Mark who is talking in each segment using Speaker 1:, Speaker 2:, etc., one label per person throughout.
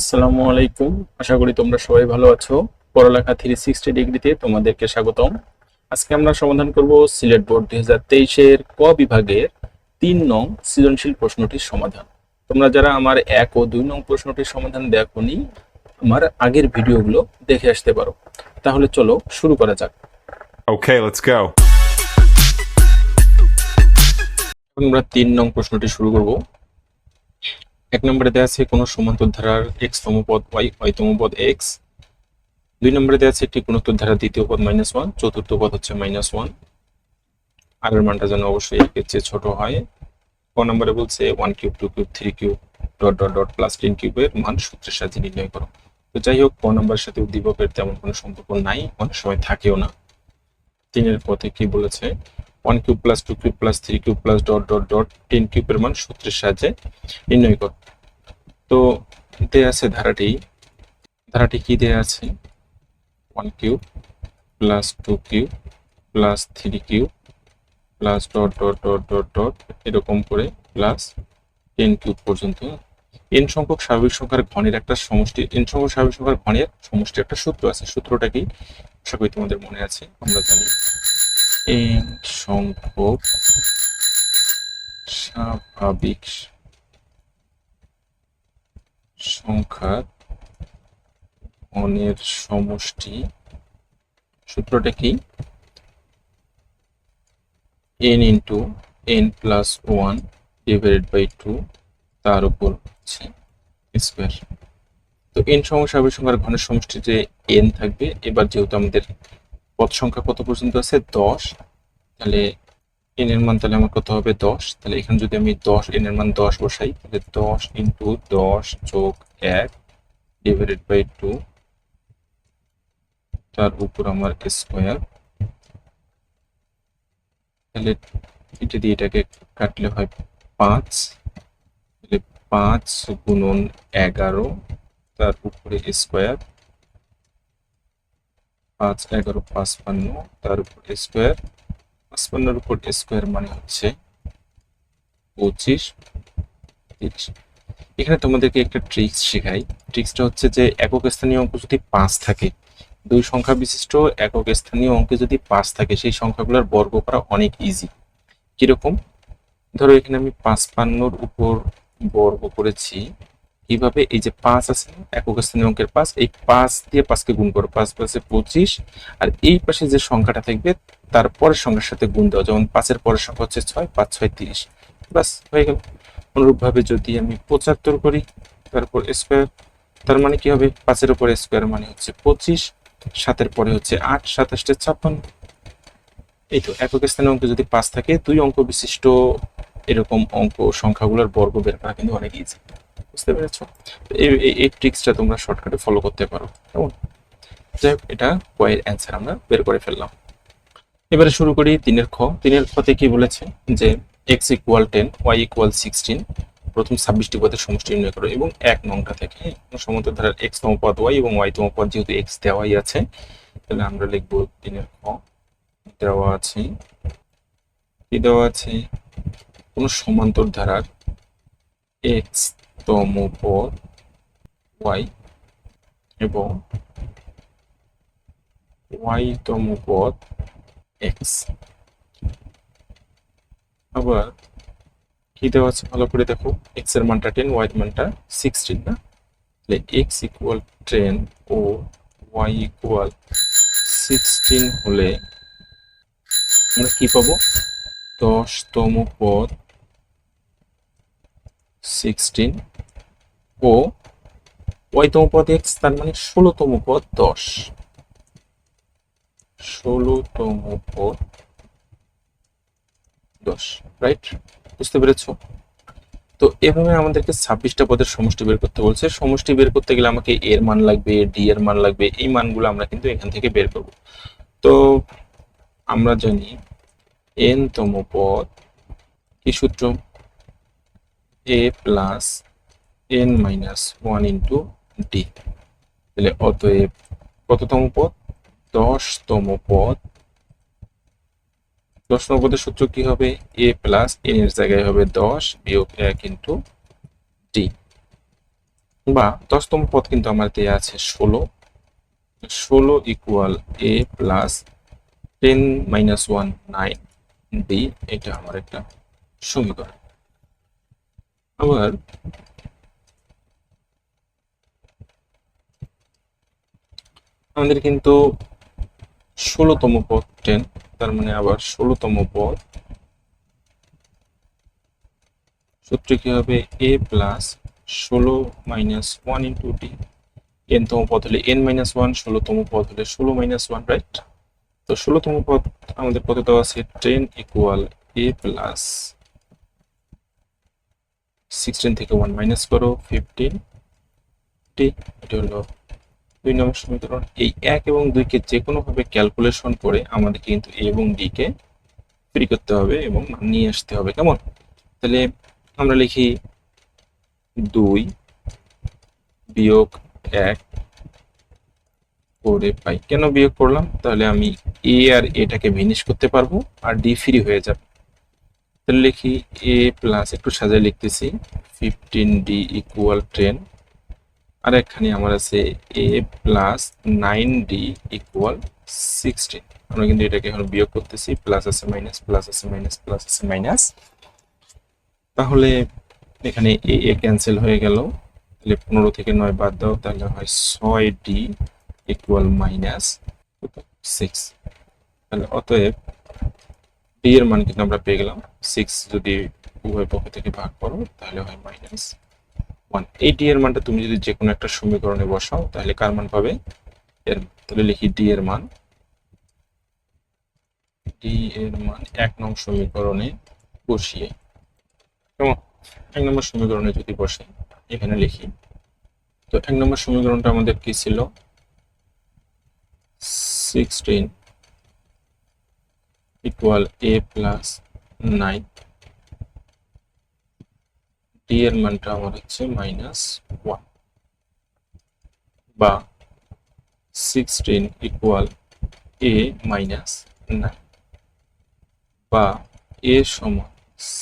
Speaker 1: আসসালামু আলাইকুম। আশা করি তোমরা সবাই ভালো আছো। পড়ালেখা থ্রি সিক্সটি ডিগ্রিতে তোমাদেরকে স্বাগতম। আজকে আমরা সমাধান করব সিলেট বোর্ড দুই হাজার তেইশের ক বিভাগের তিন নং সৃজনশীল প্রশ্নটির সমাধান। তোমরা যারা আমার এক ও দুই নং প্রশ্নটির সমাধান দেখোনি আমার আগের ভিডিওগুলো দেখে আসতে পারো। তাহলে চলো শুরু করা যাক।
Speaker 2: Let's go.
Speaker 1: এখন আমরা তিন নং প্রশ্নটি শুরু করব। এক নম্বরে দেওয়া আছে কোনো সমান্তর ধারার এক্স তম পদ ওয়াই ওয়াই তম পদ এক্স দুই নম্বরে দেওয়া আছে একটি গুণোত্তর ধারার দ্বিতীয় পদ মাইনাস ওয়ান চতুর্থ পদ হচ্ছে মাইনাস ওয়ান আর এর মানটা যেন অবশ্যই একের চেয়ে ছোট হয়। ক নম্বরে বলছে one cube two cube three cube dot dot dot plus ten কিউবের মান সূত্রের সাহায্যে নির্ণয় করো। তো যাই হোক, ক নম্বরের সাথে উদ্দীপকের তেমন কোনো সম্পর্ক নাই, অনেক সময় থাকেও না। তিনের পথে কি বলেছে? One cube plus two cube plus three cube plus dot dot dot ten কিউবের মান সূত্রের সাহায্যে নির্ণয় কর। তো দেয়া আছে ধারাটি। ধারাটি কি দেয়া আছে? One cube plus two cube plus three cube plus dot dot dot dot dot এরকম করে প্লাস টেন কিউব পর্যন্ত। এন সংখ্যক স্বাভাবিক সংখ্যার ঘনের একটা সমষ্টি এন সংখ্যক স্বাভাবিক সংখ্যার ঘনের সমষ্টি একটা সূত্র আছে। সূত্রটা কি? আশা করি তোমাদের মনে আছে, আমরা জানি এন সংখ্যক স্বাভাবিক সংখ্যার ঘনের সমষ্টি। সূত্রটা কি? N into N plus one divided by two তার উপর হচ্ছে স্কোয়ার তো এন স্বাভাবিক সংখ্যার ঘনের সমষ্টি যে এন থাকবে। এবার যেহেতু আমাদের পদ সংখ্যা কত পর্যন্ত আছে? দশ। তাহলে এর মান তাহলে আমার কত হবে? দশ। তাহলে এখানে যদি আমি দশ, এন এর মান দশ বসাই, তাহলে দশ ইন্টু দশ যোগ এক ডিভাইডেড বাই টু তার উপর আমার স্কোয়ার তাহলে এটা দিয়ে এটাকে কাটলে হয় পাঁচ। তাহলে পাঁচ গুণন এগারো তার উপরে স্কোয়ার পাঁচ এগারো পাঁচপান্ন তার উপর স্কোয়ার পাঁচপান্নর উপর স্কোয়ার মানে হচ্ছে পঁচিশ, তিরিশ। এখানে তোমাদেরকে একটা ট্রিক্স শেখাই। ট্রিক্সটা হচ্ছে যে একক স্থানীয় অঙ্ক যদি পাঁচ থাকে, দুই সংখ্যা বিশিষ্ট একক স্থানীয় অঙ্কে যদি পাঁচ থাকে, সেই সংখ্যাগুলোর বর্গ করা অনেক ইজি কীরকম? ধরো এখানে আমি পাঁচপান্নর উপর বর্গ করেছি। কীভাবে এই যে পাঁচ আছে, একক স্থানীয় অঙ্কের পাঁচ, এই পাঁচ দিয়ে পাঁচকে গুণ করো, পাঁচ পাঁচে পঁচিশ, আর এই পাশে যে সংখ্যাটা থাকবে, তার পরের সংখ্যার সাথে গুণ দেওয়া যেমন পাঁচের পরের সংখ্যা হচ্ছে ছয়, পাঁচ ছয় তিরিশ। বাস হয়ে গেল। অনুরূপভাবে যদি আমি পঁচাত্তর করি, তারপর স্কোয়ার তার মানে কি হবে? পাঁচের উপরে স্কোয়ার মানে হচ্ছে পঁচিশ, সাতের পরে হচ্ছে আট, সাতাশটা ছাপ্পান্ন। এই তো, একক স্থানীয় অঙ্ক যদি পাঁচ থাকে, দুই অঙ্ক বিশিষ্ট এরকম অঙ্ক সংখ্যাগুলোর বর্গ বের করা কিন্তু অনেক ইজি বুঝতে পেরেছ? এই ট্রিক্সটা তোমরা শর্টকাটে ফলো করতে পারো। কেমন? যাই হোক, এটা কয়ের অ্যান্সার আমরা বের করে ফেললাম। এবারে শুরু করি তিনের খ। তিনের খতে কি বলেছে? যে X equal ten Y equal sixteen প্রথম ছাব্বিশটি পদের সমষ্টি নির্ণয় করো এবং এক নংটা থেকে সমুদ্র ধারার এক্স তম পদ ওয়াই এবং ওয়াই তম পদ যেহেতু এক্স দেওয়াই আছে, তাহলে আমরা লিখব তিনের খ। দেওয়া আছে, কি দেওয়া আছে? কোন সমান্তর ধারার এক্স তম পদ ওয়াই এবং ওয়াই তম পদ এক্স। আবার কি দেওয়া আছে? ভালো করে দেখো। এক্সের মানটা টেন, ওয়াই মানটা সিক্সটিন না? তাহলে এক্স ইকুয়াল টেন ও ওয়াই ইকুয়াল সিক্সটিন হলে আমরা কি পাবো? দশতম পদ সিক্সটিন ও ওয়াইতম পদ এক্স তার মানে ষোলোতম পদ দশ। ষোলোতম পদ দশ রাইট বুঝতে পেরেছ? তো এভাবে আমাদেরকে ছাব্বিশটা পদের সমষ্টি বের করতে বলছে। সমষ্টি বের করতে গেলে আমাকে এর মান লাগবে ডি এর মান লাগবে, এই মানগুলো আমরা কিন্তু এখান থেকে বের করব। তো আমরা জানি এন তম পদ কি সূত্র? A plus N minus one into D তাহলে অতএব কততম পদ? দশতম পদ। দশ পদের সূত্র কি হবে? এ প্লাস এন এর জায়গায় হবে দশ বিয়োগ এক ইন্টু ডি বা দশতম পদ কিন্তু আমার দেয়া আছে ষোলো। ষোলো equal A plus ten minus one nine B এটা আমার একটা সমীকরণ। আবার আমাদের কিন্তু ষোলোতম পদ টেন তার মানে আবার ষোলোতম পদ। সূত্র কি হবে? এ প্লাস ষোলো minus one into D N তম পদ হলে এন মাইনাস ওয়ান ষোলোতম পদ হলে ষোলো মাইনাস ওয়ান রাইট তো ষোলোতম পদ আমাদের পদে দেওয়া আছে? Ten equal A plus sixteen থেকে ওয়ান মাইনাস করো ফিফটিন এটা হলো দুই নম্বর সমীকরণ। এই এক এবং দুইকে যে কোনোভাবে ক্যালকুলেশন করে আমাদের কিন্তু এ এবং ডি কে ফ্রি করতে হবে এবং নিয়ে আসতে হবে, কেমন? তাহলে আমরা লিখি দুই বিয়োগ এক করে পাই। কেন বিয়োগ করলাম? তাহলে আমি এ আর এটাকে ভিনিশ করতে পারব, আর ডি ফ্রি হয়ে যাবে। তাহলে লিখি এ প্লাস একটু সাজায় লিখতেছি। ফিফটিন ডি ইকুয়াল টেন আর এখানে আমার আছে A plus nine D equal sixteen আমরা কিন্তু এটাকে এখন বিয়োগ করতেছি প্লাস আছে মাইনাস প্লাস আছে মাইনাস প্লাস আছে মাইনাস তাহলে এখানে এ এ ক্যান্সেল হয়ে গেল। তাহলে পনেরো থেকে নয় বাদ দাও, তাহলে হয় ছয় ডি ইকুয়াল মাইনাস সিক্স তাহলে অতএব ডি এর মান কিন্তু আমরা পেয়ে গেলাম সিক্স যদি উভয় পক্ষ থেকে ভাগ করো, তাহলে হয় মাইনাস ওয়ান এই ডি এর মানটা তুমি যদি যে কোনো একটা সমীকরণে বসাও, তাহলে কার মান পাবে? এর তাহলে লিখি ডি এর মান। ডি এর মান এক নং সমীকরণে বসিয়ে। কেমন? এক নম্বর সমীকরণে যদি বসে, এখানে লিখি। তো এক নম্বর সমীকরণটা আমাদের কি ছিল? Sixteen equal A plus nine D এর মানটা আমার হচ্ছে মাইনাস ওয়ান বা sixteen equal A minus nine বা এ সমান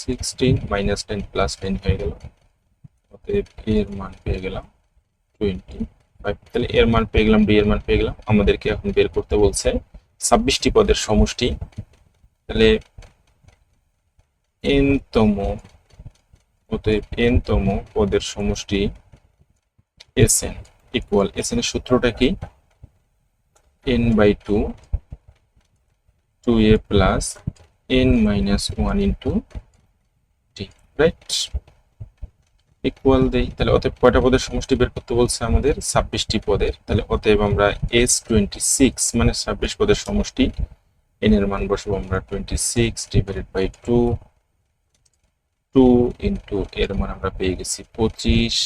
Speaker 1: sixteen minus ten plus ten হয়ে গেল। অতএব এর মান পেয়ে গেলাম টোয়েন্টি ফাইভ তাহলে এর মান পেয়ে গেলাম ডি এর মান পেয়ে গেলাম। আমাদেরকে এখন বের করতে বলছে ছাব্বিশটি পদের সমষ্টি। তাহলে এন তম অতএব এন তম পদের সমষ্টি S N equal S N এর সূত্রটা কি N by two two A plus N minus one into T right equal দেই তাহলে অতএব কয়টা পদের সমষ্টি বের করতে বলছে আমাদের? ছাব্বিশটি পদের। তাহলে অতএব আমরা এস টোয়েন্টি সিক্স মানে ছাব্বিশ পদের সমষ্টি এন এর মান বসবো আমরা twenty six divided by two two into এর মান আমরা পেয়ে গেছি পঁচিশ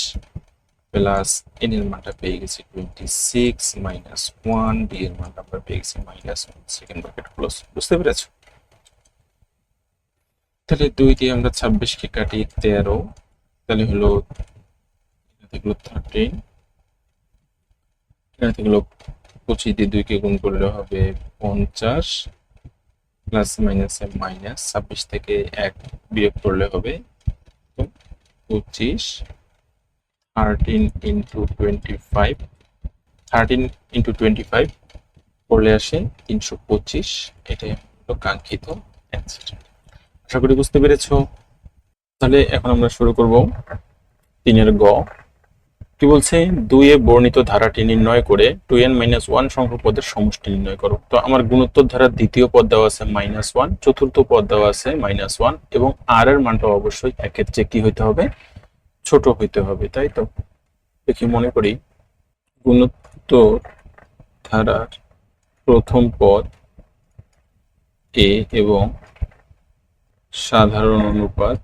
Speaker 1: প্লাস এন এর মানটা পেয়ে গেছি twenty six minus one D এর মানটা আমরা পেয়ে গেছি minus one second bracket close বুঝতে পেরেছ? তাহলে দুই দিয়ে আমরা ছাব্বিশকে কাটি তেরো, তাহলে হলো হলো থার্টিন এখানে থাকল পঁচিশ দিয়ে দুইকে গুণ করলে হবে পঞ্চাশ প্লাস মাইনাসে মাইনাস ছাব্বিশ থেকে এক বিয়োগ করলে হবে পঁচিশ। Thirteen into twenty five thirteen into twenty five করলে আসে তিনশো পঁচিশ। এটাই হলো কাঙ্ক্ষিত অ্যান্সার আশা করি বুঝতে পেরেছ। তাহলে এখন আমরা শুরু করব তিনের গ। কি বলছে? দুই এ বর্ণিত ধারাটি নির্ণয় করে টু এন মাইনাস ওয়ান সংখ্যক পদের সমষ্টি নির্ণয় করো। তো আমার গুণোত্তর ধারার দ্বিতীয় পদ দেওয়া আছে মাইনাস ওয়ান, চতুর্থ পদ দেওয়া আছে মাইনাস ওয়ান এবং আর এর মানটা অবশ্যই একের চেয়ে কি হইতে হবে? ছোট হইতে হবে, তাই তো? দেখি, মনে করি গুণোত্তর ধারার প্রথম পদ এ এবং সাধারণ অনুপাত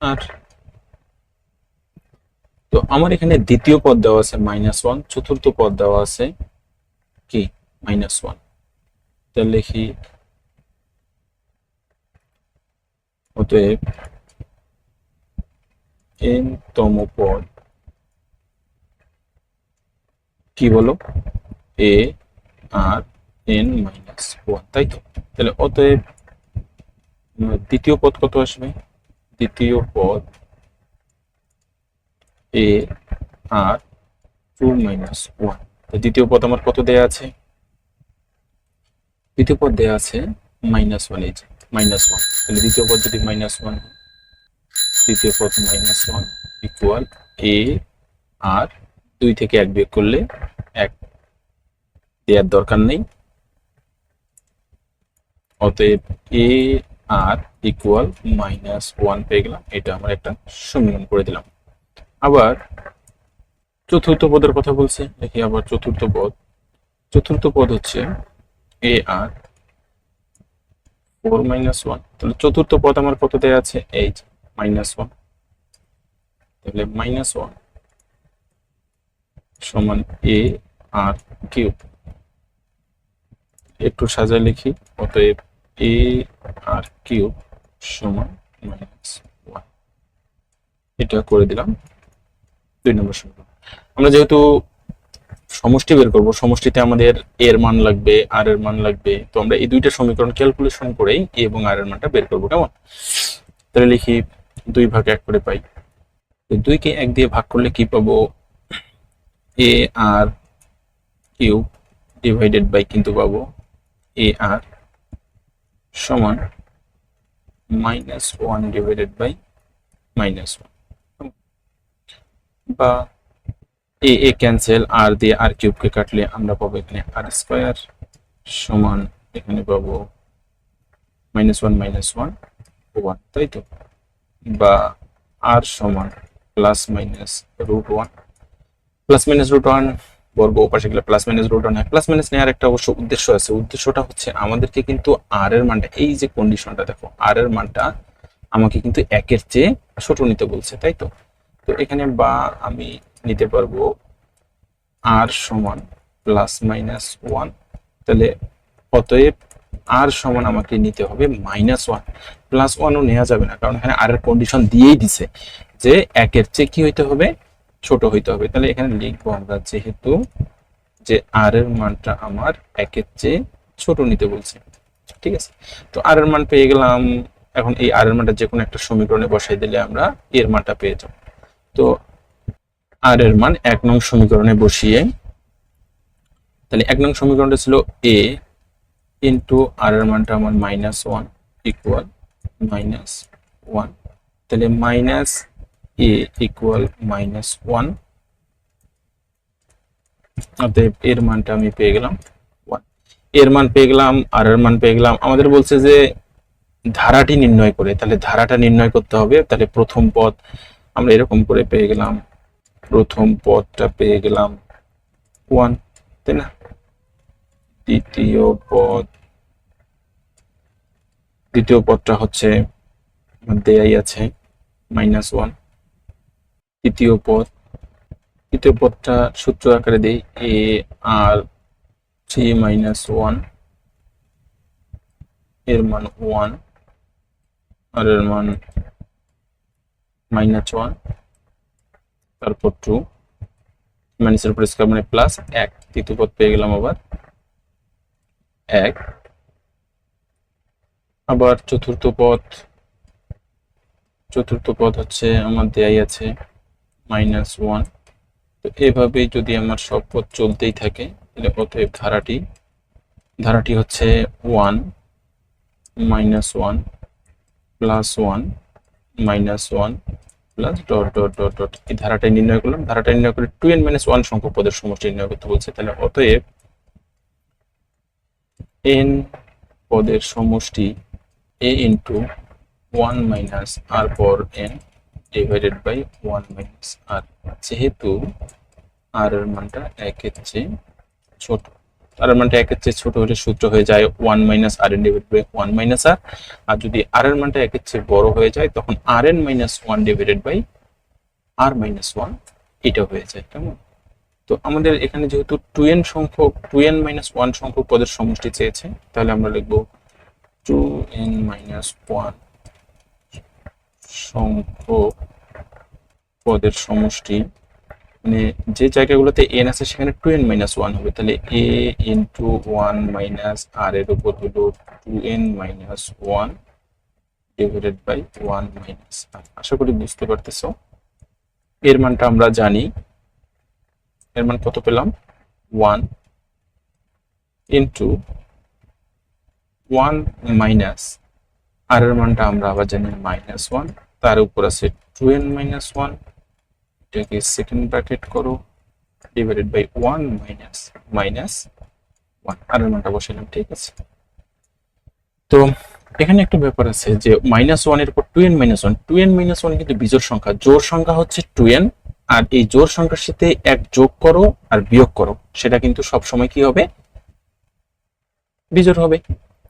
Speaker 1: আর। তো আমার এখানে দ্বিতীয় পদ দেওয়া আছে মাইনাস ওয়ান চতুর্থ পদ দেওয়া আছে কি? মাইনাস ওয়ান তাহলে লিখি, অতএব এন তম পদ কি বলো? A R N minus one তাই তো? তাহলে অতএব দ্বিতীয় পদ কত আসবে? দ্বিতীয় পদ A R two minus one দ্বিতীয় পদ আমার কত দেয়া আছে? দ্বিতীয় পদ দেয়া আছে মাইনাস ওয়ান এই যে মাইনাস ওয়ান তাহলে দ্বিতীয় পদ যদি মাইনাস ওয়ান দ্বিতীয় পদ minus one equal A R দুই থেকে এক বিয়োগ করলে এক। দেওয়ার দরকার নেই। অতএব A R equal minus one পেয়ে গেলাম। এটা আমরা একটা সমীকরণ করে দিলাম। আবার চতুর্থ পদের কথা বলছে, দেখি আবার চতুর্থ পদ। চতুর্থ পদ হচ্ছে A R four minus one তাহলে চতুর্থ পদ আমার কত দেওয়া আছে? এইচ মাইনাস ওয়ান তাহলে মাইনাস ওয়ান সমান এ আর কিউব একটু সাজায় লিখি, অতএব এ আর কিউব সমান মাইনাস ওয়ান এটা করে দিলাম। দুই নম্বর সমীকরণ। আমরা যেহেতু সমষ্টি বের করব, সমষ্টিতে আমাদের এর মান লাগবে আর এর মান লাগবে, তো আমরা এই দুইটা সমীকরণ ক্যালকুলেশন করেই এ এবং আর এর মানটা বের করব, কেমন? তাহলে লিখি দুই ভাগ এক করে পাই। দুইকে এক দিয়ে ভাগ করলে কি পাবো? A R cube divided by কিন্তু পাবো এ আর সমান minus one divided by minus one বা এ এ ক্যান্সেল আর দিয়ে আর কিউবকে কাটলে আমরা পাবো এখানে আর স্কোয়ার সমান এখানে পাবো minus one minus one one তাই তো? বা আর সমান plus minus root one plus minus root one বর্গ ওপাশে গেলে plus minus root one plus minus নেওয়ার একটা অবশ্য উদ্দেশ্য আছে। উদ্দেশ্যটা হচ্ছে আমাদেরকে কিন্তু আর এর মানটা, এই যে কন্ডিশনটা দেখো আর এর মানটা আমাকে কিন্তু একের চেয়ে ছোট নিতে বলছে, তাই তো? তো এখানে বা আমি নিতে পারব আর সমান প্লাস মাইনাস ওয়ান তাহলে অতএব আর সমান আমাকে নিতে হবে মাইনাস ওয়ান প্লাস ওয়ানও নেওয়া যাবে না, কারণ এখানে আর এর কন্ডিশন দিয়েই দিছে যে একের চেয়ে কি হইতে হবে? ছোট হইতে হবে। তাহলে এখানে লিখব আমরা যেহেতু যে আর এর মানটা আমার একের চেয়ে ছোট নিতে বলছে। ঠিক আছে? তো আর এর মান পেয়ে গেলাম। এখন এই আর এর মানটা যে কোনো একটা সমীকরণে বসাই দিলে আমরা এর মানটা পেয়ে যাব। তো আর এর মান এক নং সমীকরণে বসিয়ে, তাহলে এক নং সমীকরণটা ছিল এ ইন্টু আর এর মানটা আমার minus one equal minus one তাহলে minus A equal minus one অতএব এর মানটা আমি পেয়ে গেলাম ওয়ানের মান পেয়ে গেলাম আর এর মান পেয়ে গেলাম। আমাদের বলছে যে ধারাটি নির্ণয় করে, তাহলে ধারাটা নির্ণয় করতে হবে। তাহলে প্রথম পদ আমরা এরকম করে পেয়ে গেলাম। প্রথম পদটা পেয়ে গেলাম ওয়ান তাই না? দ্বিতীয় পদ, দ্বিতীয় পদটা হচ্ছে দেয়াই আছে মাইনাস ওয়ান তৃতীয় পদ, তৃতীয় পদটা সূত্র আকারে দেই এ আর থ্রি মাইনাস ওয়ানের মান ওয়ান আর এর মান মাইনাস ওয়ান তারপর টু মাইনাসের উপর স্কোয়ার মানে প্লাস এক, তৃতীয় পদ পেয়ে গেলাম আবার এক। আবার চতুর্থ পদ চতুর্থ পদ হচ্ছে আমার দেয়াই আছে মাইনাস ওয়ান তো এভাবেই যদি আমার সব পদ চলতেই থাকে, তাহলে অতএব ধারাটি ধারাটি হচ্ছে one minus one plus one minus one plus dot dot dot dot এই ধারাটা নির্ণয় করলাম। ধারাটা নির্ণয় করে টু এন মাইনাস ওয়ান সংখ্যক পদের সমষ্টি নির্ণয় করতে বলছে। তাহলে অতএব এন পদের সমষ্টি A into one minus R পর N divided by one minus R যেহেতু আর এর মানটা একের চেয়ে ছোট। আর মানটা একের চেয়ে ছোট হলে সূত্র হয়ে যায় one minus R N divide by one minus R আর যদি আর এর মানটা একের চেয়ে বড় হয়ে যায়, তখন R N minus one divided by R minus one এটা হয়ে যায়, কেমন? তো আমাদের এখানে যেহেতু টু এন সংখ্যক টু এন মাইনাস ওয়ান সংখ্যক পদের সমষ্টি চেয়েছে, তাহলে আমরা লিখব টু এন মাইনাস ওয়ান সংখ্যক পদের সমষ্টি মানে যে জায়গাগুলোতে এন আছে, সেখানে টু এন মাইনাস ওয়ান হবে। তাহলে A into one minus R এর উপর হলো two N minus one divided by one minus R আশা করি বুঝতে পারতেছো? এর মানটা আমরা জানি। এর মান কত পেলাম? One into one minus R এর মানটা আমরা আবার জানি মাইনাস ওয়ান তার উপর আছে টু এন মাইনাস ওয়ান এটাকে সেকেন্ড ব্র্যাকেট করো divided by one minus minus one R এর মানটা বসাইলাম ঠিক আছে? তো এখানে একটা ব্যাপার আছে যে মাইনাস এর উপর two N minus one two N minus one কিন্তু বিজোড় সংখ্যা। জোড় সংখ্যা হচ্ছে টু আর এই জোড় সংখ্যার সাথে এক যোগ করো আর বিয়োগ করো, সেটা কিন্তু সব সময় কি হবে? বিজোড় হবে।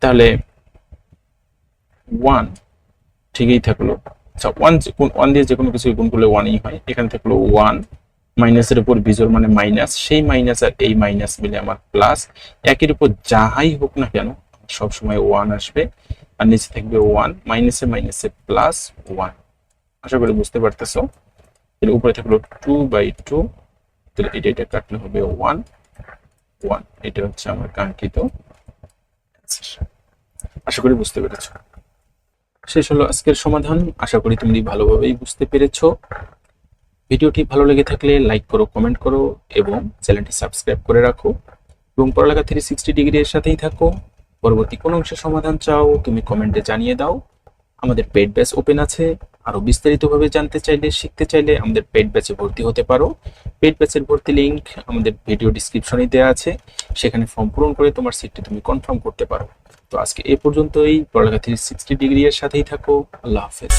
Speaker 1: তাহলে ওয়ান ঠিকই থাকল। আচ্ছা ওয়ান ওয়ান দিয়ে যে কোনো কিছু গুণ করলে ওয়ানই হয়। এখানে থাকল ওয়ান মাইনাসের উপর বিজোড় মানে মাইনাস সেই মাইনাস আর এই মাইনাস মিলে আমার প্লাস একের উপর যাহাই হোক না কেন, সব সময় ওয়ান আসবে। আর নিচে থাকবে ওয়ান মাইনাসে মাইনাসে প্লাস ওয়ান আশা করি বুঝতে পারতেছো? এর উপরে থাকল টু বাই টু তাহলে এটা এটা কাটলে হবে ওয়ান ওয়ান এটা হচ্ছে আমার কাঙ্ক্ষিত। আশা করি বুঝতে পেরেছ। শেষ হলো আজকের সমাধান। আশা করি তুমি ভালোভাবেই বুঝতে পেরেছ। ভিডিওটি ভালো লেগে থাকলে লাইক করো, কমেন্ট করো এবং চ্যানেলটি সাবস্ক্রাইব করে রাখো। এবং পড়ালেখা থ্রি সিক্সটি ডিগ্রি এর সাথেই থাকো। পরবর্তী কোন অংশের সমাধান চাও, তুমি কমেন্টে জানিয়ে দাও। আমাদের পেড ব্যাচ ওপেন আছে। আরও বিস্তারিতভাবে জানতে চাইলে, শিখতে চাইলে আমাদের পেড ব্যাচে ভর্তি হতে পারো। পেড ব্যাচের ভর্তি লিঙ্ক আমাদের ভিডিও ডিসক্রিপশনে দেওয়া আছে। সেখানে ফর্ম পূরণ করে তোমার সিটটি তুমি কনফার্ম করতে পারো। তো আজকে এ পর্যন্তই। পড়ালেখা থেকে সিক্সটি ডিগ্রি এর সাথেই থাকো। আল্লাহ হাফেজ।